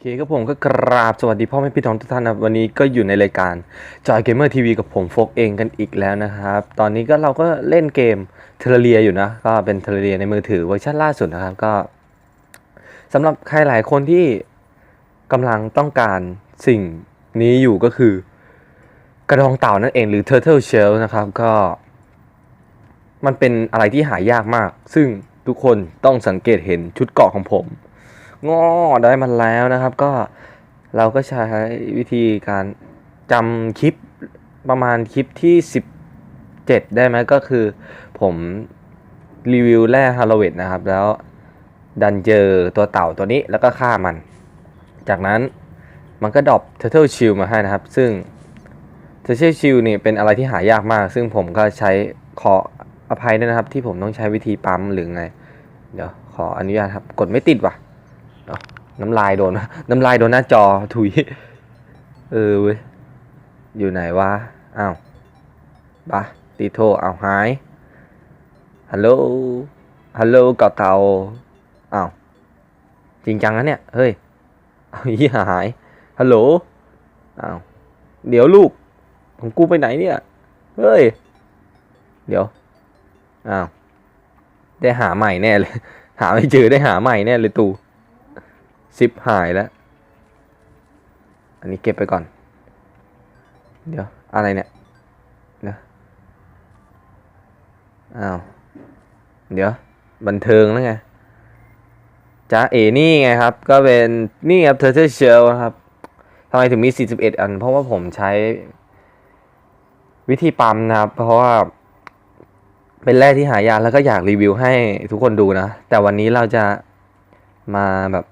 เคครับผมก็กราบสวัสดีพ่อแม่พี่น้องทุกท่านนะวันนี้ก็อยู่ในรายการ Joy Gamer TV กับผมโฟกเองกันอีกแล้วนะครับ ตอนนี้ก็เราก็เล่นเกมเทเลเรียอยู่นะ ก็เป็นเทเลเรียในมือถือเวอร์ชันล่าสุดนะครับก็สำหรับใครหลายคนที่กำลังต้องการสิ่งนี้อยู่ก็คือ กระดองเต่านั่นเองหรือ Turtle Shell นะครับก็ มันเป็นอะไรที่หายากมาก ซึ่งทุกคนต้องสังเกตเห็นชุดเกาะของผม งอได้มันแล้วนะครับ ก็เราก็ใช้วิธีการจำคลิปประมาณคลิปที่ 17 ได้ไหมก็คือผมรีวิวแร่ฮาโลเวตนะครับ แล้วดันเจอตัวเต่าตัวนี้แล้วก็ฆ่ามัน จากนั้นมันก็ดรอป Turtle Shield มาให้นะครับ ซึ่ง Turtle Shield นี่เป็นอะไรที่หายากมาก ซึ่งผมก็ใช้ขออภัยด้วยนะครับ ที่ผมต้องใช้วิธีปั๊มหรือไง เดี๋ยวขออนุญาตครับ กดไม่ติดว่ะ น้ำลายโดน น้ำลายโดนหน้าจอถุย เออเว้ย อยู่ไหนวะ อ้าวปะตีโทรอ้าวหาย ฮัลโหล ฮัลโหลเกาเตาอ้าว จริงจังนะเนี่ย เฮ้ยเอาเหี้ยหาย ฮัลโหล อ้าว เดี๋ยวลูก ของกูไปไหนเนี่ย เฮ้ย เดี๋ยว อ้าว ได้หาใหม่แน่เลย หาไม่เจอได้หาใหม่แน่เลยตู ซิปหายแล้ว อันนี้เก็บไปก่อน เดี๋ยว อะไรเนี่ยเดี๋ยวอ้าว เดี๋ยว บันเทิงแล้วไงจ้าเอนี่ไงครับ ก็เป็นนี่ครับ Turtle Shell นะครับทำไมถึงมี 41 อัน เพราะว่าผมใช้วิธีปั๊มนะครับ เพราะว่าเป็นแร่ที่หายากแล้วก็อยากรีวิวให้ทุกคนดูนะ แต่วันนี้เราจะมาแบบ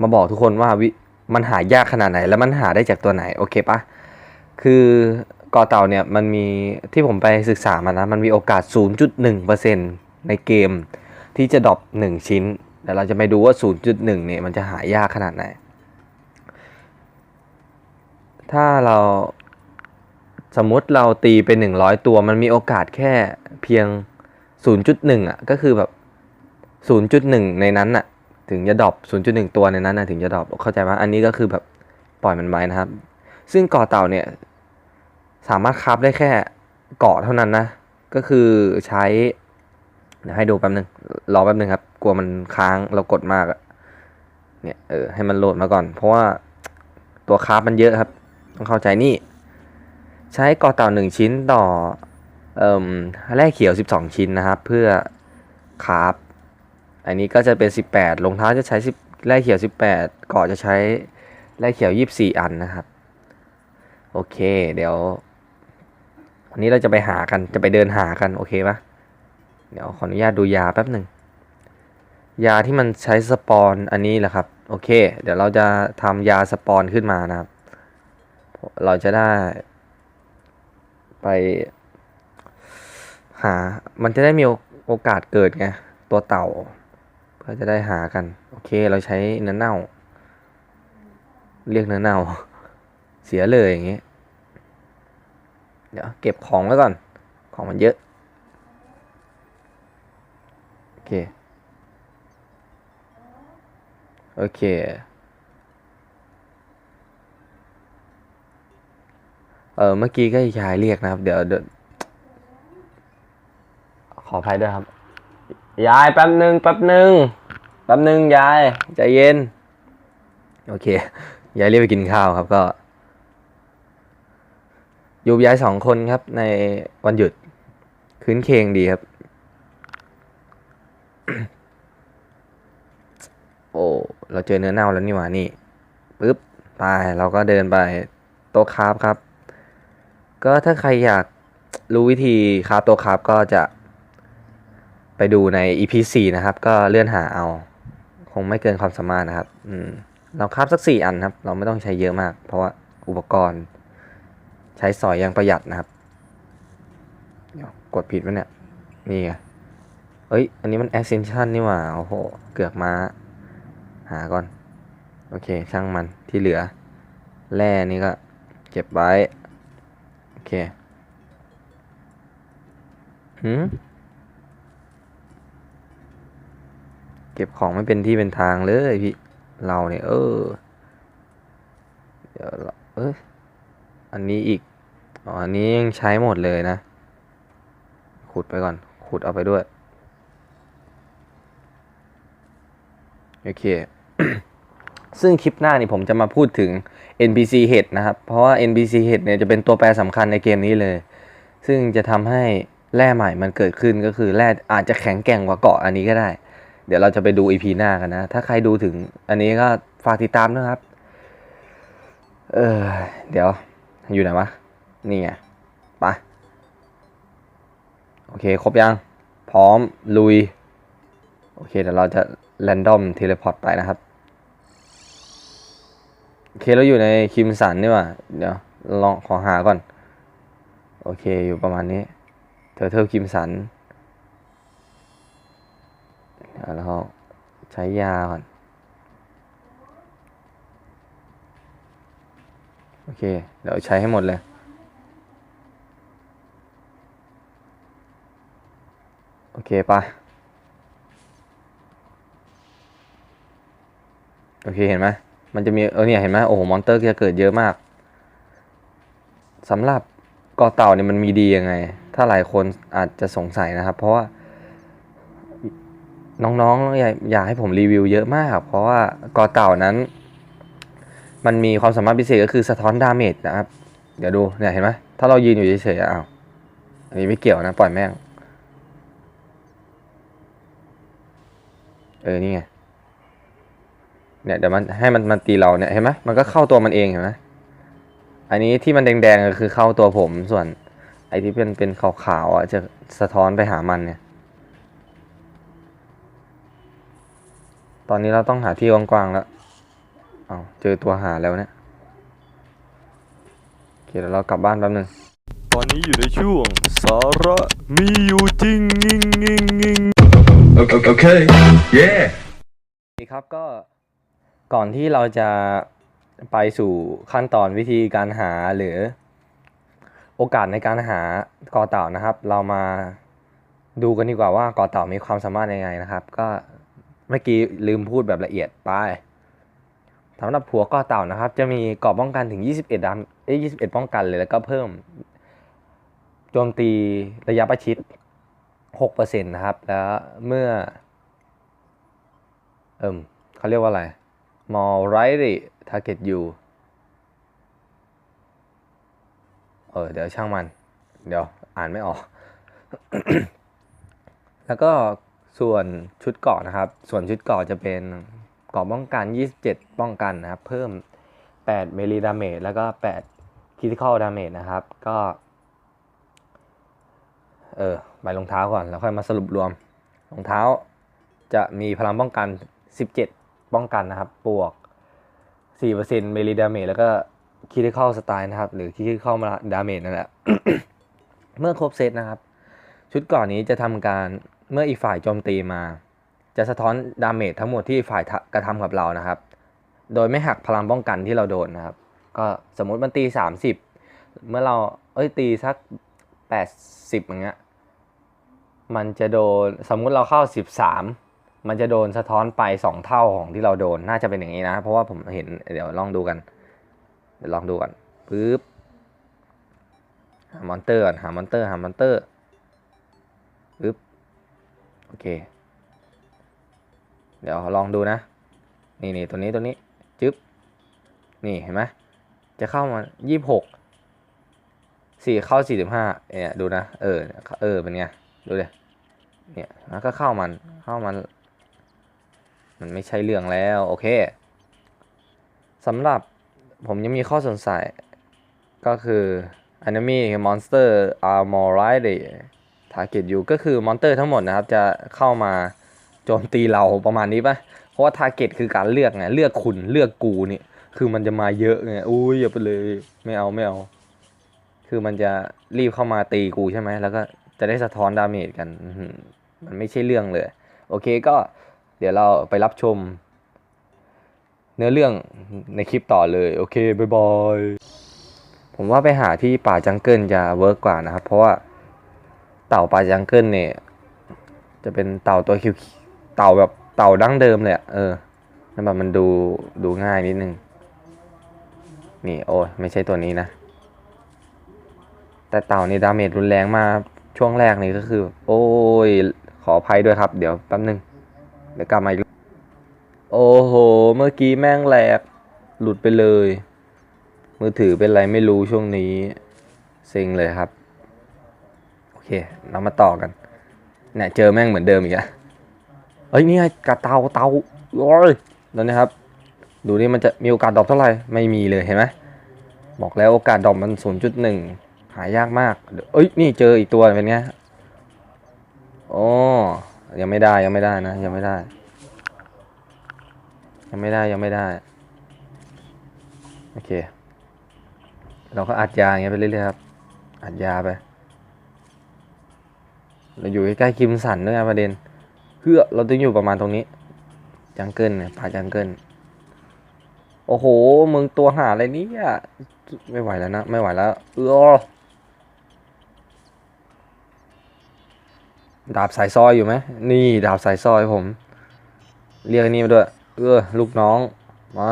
มาบอกทุกคนว่าวิมันหายากขนาดไหน แล้วมันหาได้จากตัวไหนโอเคปะคือกอเต่าเนี่ยมันมีที่ผมไปศึกษามานะ มันมีโอกาส 0.1%ในเกม ที่จะดรอป1 ชิ้นเดี๋ยวเราจะไปดูว่า 0.1 เนี่ยมันจะหายากขนาดไหน ถ้าเราสมมติเราตีเป็นหนึ่งร้อยตัว มันมีโอกาสแค่เพียง 0.1 อะ ก็คือแบบ 0.1 ในนั้นอะ ถึงจะดรอป0.1 ตัวในนั้นนะถึงจะดรอปเข้าใจไหมอันนี้ก็คือแบบปล่อยมันไว้นะครับ ซึ่งเกาะเต่าเนี่ยสามารถคราฟได้แค่เกาะเท่านั้นนะ ก็คือใช้เดี๋ยวให้ดูแป๊บนึงรอแป๊บนึงครับ กลัวมันค้างเรากดมากอะเนี่ยเออให้มันโหลดมาก่อน เพราะว่าตัวคราฟมันเยอะครับ ต้องเข้าใจนี่ ใช้กอเต่าหนึ่งชิ้นต่อเอ่มแร่เขียว 12 ชิ้นนะครับ เพื่อคราฟ อันนี้ก็จะเป็น 18รองเท้าจะใช้10แร่เขียว 18เกาะจะใช้แร่เขียว 24 อันนะครับ โอเค เดี๋ยววันนี้เราจะไปหากันจะไปเดินหากันโอเคปะเดี๋ยวขออนุญาตดูยาแป๊บหนึ่งยาที่มันใช้สปอนอันนี้แหละครับ โอเค เดี๋ยวเราจะทำยาสปอนขึ้นมานะครับ เราจะได้ ไป หา มันจะได้มีโอกาสเกิดไงตัวเต่า เพื่อจะได้หากัน โอเคเราใช้เนื้อเน่า เรียกเนื้อเน่า เสียเลยอย่างเงี้เดี๋ยวเก็บของไว้ก่อน ของมันเยอะ โอเค โอเค เออเมื่อกี้ก็ยายเรียกนะครับ เดี๋ยวเดี๋ยวขออภัยด้วยครับ ยายแป๊บหนึ่งแป๊บหนึ่ง ป๊บหนึ่งยายใจเย็น โอเค ยายเรียกไปกินข้าวครับก็ อยู่ยายสองคนครับในวันหยุด คืนเคงดีครับ โอ้ เราเจอเนื้อเน่าแล้วนี่หว่านี่ปึ๊บไปเราก็เดินไปโต๊ะคราฟครับ ก็ถ้าใครอยากรู้วิธีคราฟตัวคราฟก็จะไปดูใน EP 4 นะครับ ก็เลื่อนหาเอา งไม่เกินความสามารถนะครับ อืม เราคาฟสักสี่อันครับ เราไม่ต้องใช้เยอะมาก เพราะว่าอุปกรณ์ ใช้สอยอย่างประหยัดนะครับเดี๋ยวกดผิดไหมเนี่ย นี่ไงเอ้ย อันนี้มัน extension นี่หว่า โอ้โห เกือกมาหาก่อน โอเค ช่างมัน ที่เหลือ แร่นี่ก็เก็บไว้ โอเค หืม เก็บของไม่เป็นที่เป็นทางเลยพี่ เราเนี่ย เออ เดี๋ยวเราเอ้ยอันนี้อีกอ๋ออันนี้ยังใช้หมดเลยนะ ขุดไปก่อน ขุดเอาไปด้วย โอเค ซึ่งคลิปหน้านี่ผมจะมาพูดถึง NPC Head นะครับ เพราะว่า NPC Head เนี่ยจะเป็นตัวแปรสำคัญในเกมนี้เลย ซึ่งจะทำให้แร่ใหม่มันเกิดขึ้นก็คือแร่อาจจะแข็งแกร่งกว่าเกาะอันนี้ก็ได้ เดี๋ยวเราจะไปดู EP หน้ากันนะ ถ้าใครดูถึง อันนี้ก็ฝากติดตามนะครับ เออ เดี๋ยว อยู่ไหนวะ นี่ไงไปโอเค ครบยัง พร้อม ลุย โอเค เดี๋ยวเราจะ random teleport ไปนะครับ โอเค เราอยู่ในคิมสันนี่ว่า เดี๋ยว ลองขอหาก่อน โอเค อยู่ประมาณนี้เทอเทลคิมสัน เดี๋ยวใช้ยาก่อน โอเค เดี๋ยวใช้ให้หมดเลย โอเคปะโอเค เห็นไหมมันจะมี เออเนี่ย เห็นไหมโอ้โห มอนเตอร์จะเกิดเยอะมากสำหรับกาะเต่าเนี่ยมันมีดียังไง ถ้าหลายคนอาจจะสงสัยนะครับ เพราะว่า น้องๆ อยาอยากให้ผมรีวิวเยอะมาก เพราะว่ากาะเต่านั้น มันมีความสามารถพิเศษก็คือสะท้อนดาเมจนะครับ เดี๋ยวดูเนี่ยเห็นไหมถ้าเรายืนอยู่เฉยๆอะอ้าวอันนี้ไม่เกี่ยวนะ ปล่อยแม่ง เออ นี่ไง เนี่ยเดี๋ยวมันให้มันมันตีเราเนี่ยเห็นไหมมันก็เข้าตัวมันเองเห็นไหมอันนี้ที่มันแดงๆก็คือเข้าตัวผมส่วน ไอ้ที่เป็นเป็นขาวๆอะจะสะท้อนไปหามันเนี่ย ตอนนี้เราต้องหาที่กว้างๆแล้ว เอาวเจอตัวหาแล้วเนี่ยโอเคเดี๋ยวเรากลับบ้านแป๊บนึง ตอนนี้อยู่ในช่วงสาระมีอยู่จริงงิงงิงงิง Okay, okay. Yeah. สวัสดีครับก็ก่อนที่เราจะไปสู่ขั้นตอนวิธีการหาหรือโอกาสในการหากอเต่านะครับ เรามาดูกันดีกว่าว่ากอเต่ามีความสามารถยังไงนะครับ ก็ เมื่อกี้ลืมพูดแบบละเอียดไปสำหรับผัวกอเต่านะครับ จะมีเกราะป้องกันถึง 21ดามเอ้ย21 ป้องกันเลยแล้วก็เพิ่มโจมตีระยะประชิด6%นะครับ แล้วเมื่อ เอิ่มเขาเรียกว่าอะไร more rightly target you เออเดี๋ยวช่างมัน เดี๋ยวอ่านไม่ออก แล้วก็ ส่วนชุดเกาะนะครับ ส่วนชุดเกาะจะเป็นเกาะป้องกัน 27 ป้องกันนะครับ เพิ่ม 8 เมลีดาเมจแล้วก็8 critical damage นะครับ ก็ เออใบรองเท้าก่อน แล้วค่อยมาสรุปรวม รองเท้าจะมีพลังป้องกัน 17 ป้องกันนะครับ บวก 4%เมลีดาเมจแล้วก็คิดเข้าสไตล์นะครับ หรือคิดเข้ามาดาเมจนั่นแหละ เมื่อครบเซตนะครับ ชุดก่อนนี้จะทำการ เมื่ออีกฝ่ายโจมตีมา จะสะท้อนดาเมจทั้งหมดที่ฝ่ายกระทำกับเรานะครับ โดยไม่หักพลังป้องกันที่เราโดนนะครับ ก็สมมุติมันตี 30 เมื่อเราเอ้ยตีสัก 80อย่างเงี้ยมันจะโดนสมมุติเราเข้า 13 มันจะโดนสะท้อนไป 2 เท่าของที่เราโดนน่าจะเป็นอย่างนี้นะ เพราะว่าผมเห็นเดี๋ยวลองดูกัน เดี๋ยวลองดูกันปึ๊บหามอนเตอร์ก่อนหามอนเตอร์หามอนเตอร์ โอเค เดี๋ยวลองดูนะ นี่นี่ตัวนี้ตัวนี้ จึ๊บ นี่เห็นไหมจะเข้ามา26สี่เข้า45เนี่ยดูนะ เออ เออ เป็นไง ดูเลยเนี่ยแล้วก็เข้ามัน เข้ามัน มันไม่ใช่เรื่องแล้ว โอเคสำหรับผมยังมีข้อสงสัยก็คือ enemy monster are more likely target you ก็คือมอนเตอร์ทั้งหมดนะครับ จะเข้ามาโจมตีเราประมาณนี้ปะเพราะว่า target คือการเลือกไงเลือกคุณเลือกกูนี่คือมันจะมาเยอะไงอุ้ยอย่าไปเลยไม่เอาไม่เอา คือมันจะรีบเข้ามาตีกูใช่ไหมแล้วก็จะได้สะท้อนดาเมจกันมันไม่ใช่เรื่องเลย โอเคก็เดี๋ยวเราไปรับชม เนื้อเรื่องในคลิปต่อเลย โอเคบายบายผมว่าไปหาที่ป่าจังเกิลจะเวิร์กกว่านะครับ เพราะว่า เต่าป่าจังเกิลเนี่ยจะเป็นเต่าตัวคิวเต่าแบบเต่าดั้งเดิมเลยอะเออแล้วแบบมันดูดูง่ายนิดนึง นี่โอ้ยไม่ใช่ตัวนี้นะ แต่เต่านี่ดาเมจรุนแรงมากช่วงแรกนี่ก็คือ โอ้ย ขออภัยด้วยครับ เดี๋ยวแป๊บนึง เดี๋ยวกลับมาอีก โอ้โห เมื่อกี้แม่งแหลก หลุดไปเลย มือถือเป็นไรไม่รู้ช่วงนี้เซ็งเลยครับ เคเรามาต่อกันเนี่ยเจอแม่งเหมือนเดิมอีกอะเฮ้ยนี่ไงกระเตาเตาโอ้ยแล้วนะครับ ดูนี่มันจะมีโอกาสดรอปเท่าไหร่ไม่มีเลยเห็นไหมบอกแล้วโอกาสดรอปมัน 0.1 หายากมากเดี๋ยวเอ้ยนี่เจออีกตัวเป็นไงโอ้ยังไม่ได้ยังไม่ได้นะ ยังไม่ได้ ยังไม่ได้ยังไม่ได้โอเค เราก็อัดยาอย่างเงี้ยไปเรื่อยๆครับอัดยาไป เราอยู่ใกล้ๆคิมสันด้วยนะประเด็นเพื่อเราต้องอยู่ประมาณตรงนี้ จังเกิลเนี่ยป่าจังเกิลโอ้โหมึงตัวหาอะไรเนี่ยไม่ไหวแล้วนะ ไม่ไหวแล้วเออดาบสายซอยอยู่ไหมนี่ดาบสายซอยผม เรียกนนี้มาด้วย เออลูกน้อง มา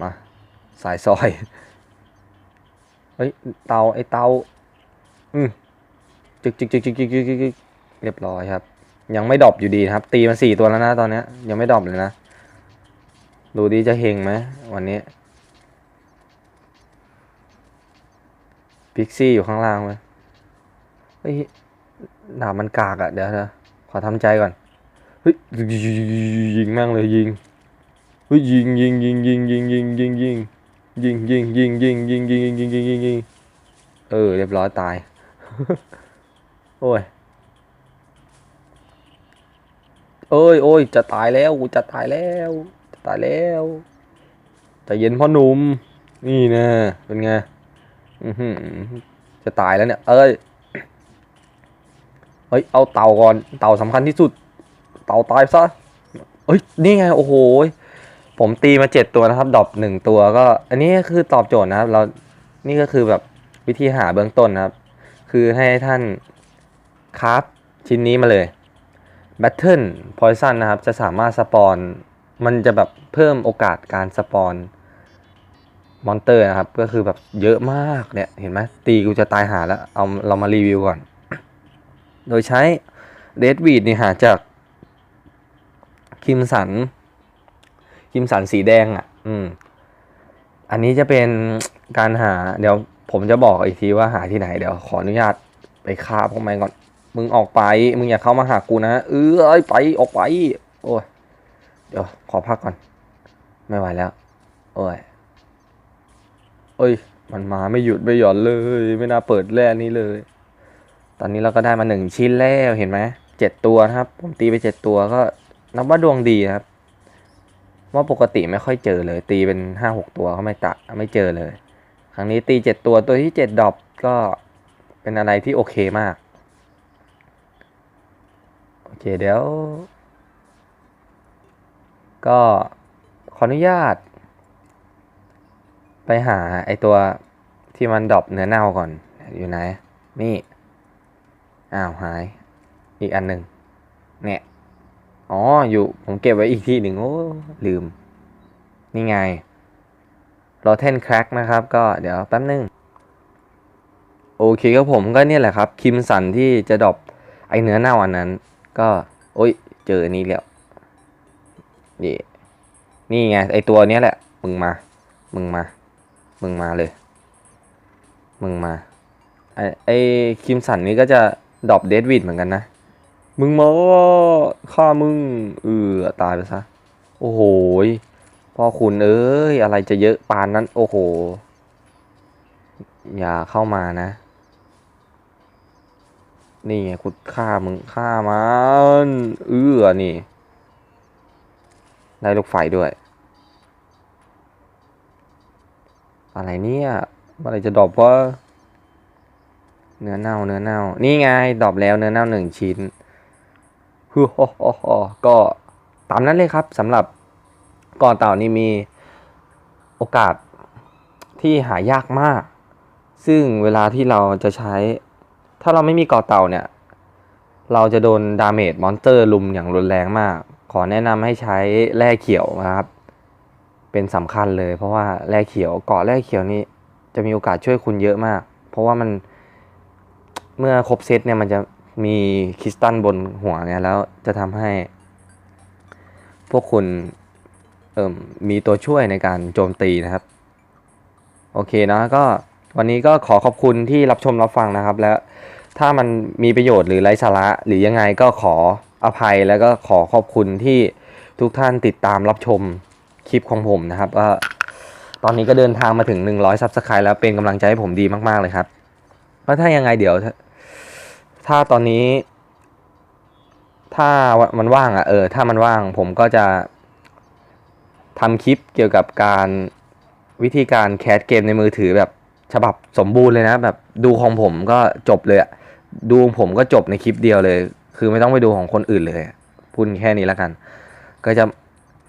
มา สายซอย เฮ้ย เตาไอเตา อืม จึกจึกจึกจึกจึกจึกจึกเรียบร้อยครับ ยังไม่ดรอปอยู่ดีครับ ตีมาสี่ตัวแล้วนะตอนนี้ยังไม่ดรอปเลยนะ ดูดีจะเฮงไหมวันนี้พิกซี่อยู่ข้างล่างไหมเฮ้ยดาบมันกากอะเดี๋ยวนะขอทำใจก่อน เฮ้ยยิงแม่งเลยยิง เฮ้ยยิงยิงยิงยิงยิงยิงยิงยิงยิงยิงยิงยิงยิงยิงยิงยิงยิงยิงเออเรียบร้อยตาย อ้ยเอ้ยโอ้ยจะตายแล้วกูจะตายแล้วจะตายแล้วจะเย็นพ่อหนุ่มนี่นะเป็นไงจะตายแล้วเนี่ย เอ้ยเฮ้ยเอาเต่าก่อนเต่าสำคัญที่สุด เต่าตายซะเอ้ยนี่ไงโอ้โหผมตีมาเจ็ดตัวนะครับดรอปหนึ่งตัวก็ อันนี้คือตอบโจทย์นะครับ เรานี่ก็คือแบบวิธีหาเบื้องต้นนะครับ คือให้ท่าน คราฟชิ้นนี้มาเลย Battle Poison นะครับ จะสามารถสปอน มันจะแบบเพิ่มโอกาสการสปอนมอนเตอร์นะครับ ก็คือแบบเยอะมากเนี่ย เห็นไหมตีกูจะตายหาแล้ว เอาเรามารีวิวก่อน โดยใช้เดดวีดนี่หาจากคิมสัน คิมสันสีแดงอะ อืม อันนี้จะเป็นการหา เดี๋ยวผมจะบอกอีกทีว่าหาที่ไหน เดี๋ยวขออนุญาตไปฆ่าพวกมันก่อน มึงออกไป มึงอย่าเข้ามาหากูนะเออเอ้ยไปออกไป โอ้ย เดี๋ยวขอพักก่อน ไม่ไหวแล้ว โอ้ย เอ้ย มันมาไม่หยุดไม่หย่อนเลย ไม่น่าเปิดแร่นี้เลย ตอนนี้เราก็ได้มาหนึ่งชิ้นแล้วเห็นไหมเจ็ดตัวนะครับ ผมตีไปเจ็ดตัวก็นับว่าดวงดีครับ ว่าปกติไม่ค่อยเจอเลย ตีเป็นห้าหกตัวก็ไม่ตะไม่เจอเลย ครั้งนี้ตีเจ็ดตัวตัวที่เจ็ดดรอปก็เป็นอะไรที่โอเคมาก อเคเดี๋ยว ก็ขออนุญาต ไปหาไอตัวที่มันดรอปเนื้อเน่าก่อน อยู่ไหน นี่ อ้าวหาย อีกอันหนึ่งเนี่ย อ๋อ อยู่ ผมเก็บไว้อีกที่หนึ่งโอ้ ลืม นี่ไงรอเทนแคร็กนะครับ ก็เดี๋ยวแป๊บนึง โอเคครับผมก็เนี่ยแหละครับ คิมสันที่จะดรอปไอเนื้อเน่าอันนั้น ก็โอ้ย เจออันนี้แล้วนี่นี่ไงไอตัวเนี้ยแหละ มึงมา มึงมา มึงมาเลย มึงมา ไอไอคิมสันนี้ก็จะดรอปเดดวิดเหมือนกันนะ มึงมาฆ่ามึงเออตายไปซะ โอ้โหพ่อคุณเอ้ย อะไรจะเยอะปานนั้น โอ้โห อย่าเข้ามานะ นี่ไงกูฆ่ามึงฆ่ามันเออนี่ได้ลูกไฟด้วย อะไรเนี่ยเมื่อไหรจะดอปว่าเนื้อเน่าเนื้อเน่า นี่ไงดอปแล้วเนื้อเน่าหนึ่งชิ้นฮู้โฮฮฮก็ตามนั้นเลยครับสำหรับก่อนเต่านี่มีโอกาสที่หายากมาก ซึ่งเวลาที่เราจะใช้ ถ้าเราไม่มีเก่อเต่าเนี่ย เราจะโดนดาเมจมอนสเตอร์ลุมอย่างรุนแรงมาก ขอแนะนำให้ใช้แร่เขียวนะครับ เป็นสำคัญเลย เพราะว่าแร่เขียวเกาะแร่เขียวนี่จะมีโอกาสช่วยคุณเยอะมาก เพราะว่ามันเมื่อครบเซตเนี่ยมันจะมีคริสตัลบนหัวไงแล้วจะทำให้ พวกคุณเอ่มมีตัวช่วยในการโจมตีนะครับ โอเคนะก็วันนี้ก็ขอขอบคุณที่รับชมรับฟังนะครับ แล้ว ถ้ามันมีประโยชน์หรือไร้สาระหรือยังไงก็ขออภัยแล้วก็ขอขอบคุณที่ทุกท่านติดตามรับชมคลิปของผมนะครับก็ตอนนี้ก็เดินทางมาถึง 100ซับสไครต์แล้วเป็นกำลังใจให้ผมดีมาก ๆ เลยครับแล้วถ้ายังไงเดี๋ยวถ้าถ้าตอนนี้ ถ้ามันว่างอะเออ ถ้ามันว่างผมก็จะทำคลิปเกี่ยวกับการวิธีการแคสเกมในมือถือแบบฉบับสมบูรณ์เลยนะ แบบดูของผมก็จบเลยอะ ดูผมก็จบในคลิปเดียวเลย คือไม่ต้องไปดูของคนอื่นเลยพูดแค่นี้แล้วกัน ก็จะ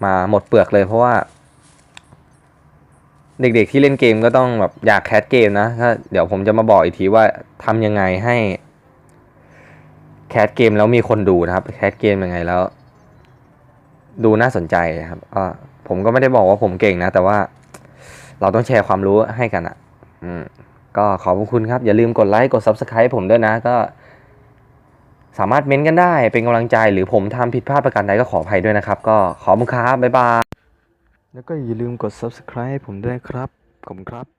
มาหมดเปลือกเลยเพราะว่า เด็กๆที่เล่นเกมก็ต้องแบบอยากแคสเกมนะถ้าเดี๋ยวผมจะมาบอกอีกทีว่าทำยังไงให้แคสเกมแล้วมีคนดูนะครับแคสเกมยังไงแล้ว ดูน่าสนใจครับก็ผมก็ไม่ได้บอกว่าผมเก่งนะ แต่ว่าเราต้องแชร์ความรู้ให้กันอะ อืม ก็ขอบคุณครับ อย่าลืมกดไลค์กด Subscribe ผมด้วยนะก็ สามารถเม้นต์กันได้เป็นกำลังใจหรือผมทำผิดพลาดประการใดก็ขออภัยด้วยนะครับ ก็ขอบคุณครับบ๊ายบายแล้วก็อย่าลืมกด subscribe ให้ผมด้วยครับขอบคุณครับ